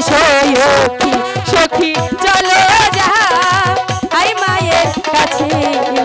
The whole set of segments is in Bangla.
সখী সখী চলো যা আই মায়ের কাছে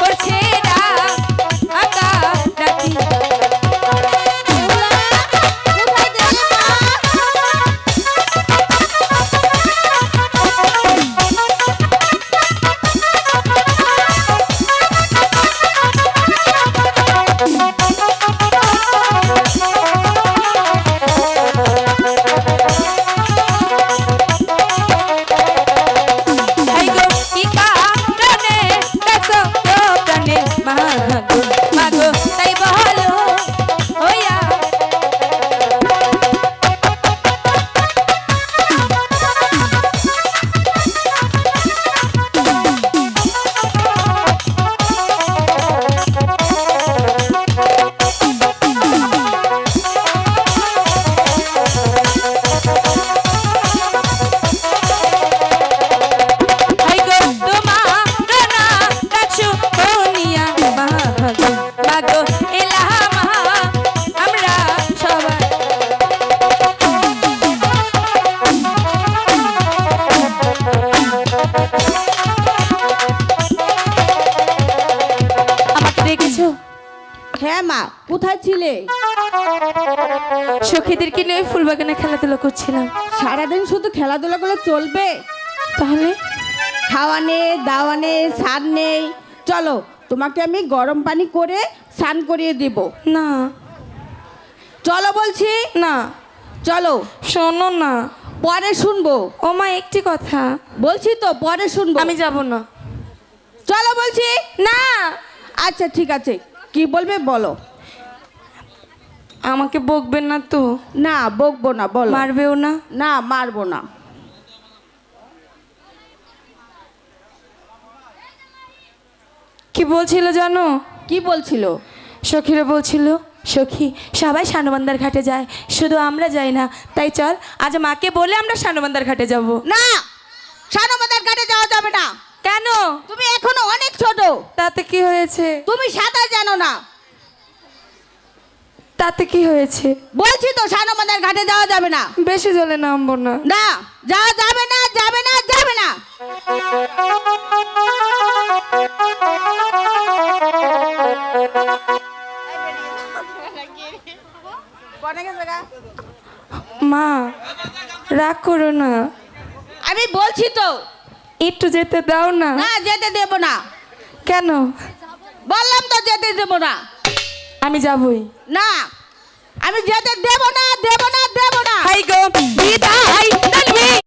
করছে ডাক কোথায় ছিলে? সখীদেরকে নিয়ে ফুলবাগানে খেলাধুলা করছিলাম। সারাদিন শুধু খেলাধুলা করলে চলবে? তাহলে? খাওয়া নেই দাওয়া নেই স্নান নেই। চলো তোমাকে আমি গরম পানি করে স্নান করিয়ে দেব। না। চলো বলছি। না। চলো। শোনো না। পরে শুনব। ও মা একটি কথা। বলছি তো পরে শুনব। আমি যাব না। চলো বলছি। না। আচ্ছা ঠিক আছে। কি বলবে বলো। আমাকে বকবেন না তো? না বকবো না বল। মারবেও না? না মারবো না। কি বলছিল জানো? কি বলছিল? সখীরা বলছিল সখী সবাই সানুবান্দার ঘাটে যায়। শুধু আমরা যাই না। তাই চল আজ মাকে বলে আমরা সানুবান্দার ঘাটে যাব। না সানমাদার ঘাটে যাওয়া যাবে না। কেন? তুমি এখনও অনেক ছোট। তাতে কি হয়েছে? তুমি সাঁতার জানো না। তাতে কি হয়েছে? বলছি তো সানমাদার ঘাটে যাওয়া যাবে না। বেশি জলে নামবো না। না যাওয়া যাবে না যাবে না যাবে না। মা রাগ করো না। আমি বলছি তো। একটু যেতে দাও না। না যেতে দেব না। কেন? বললাম তো যেতে দেব না। আমি যাবই। না আমি যেতে দেব না দেব না দেব না। হাই গো। বিদায়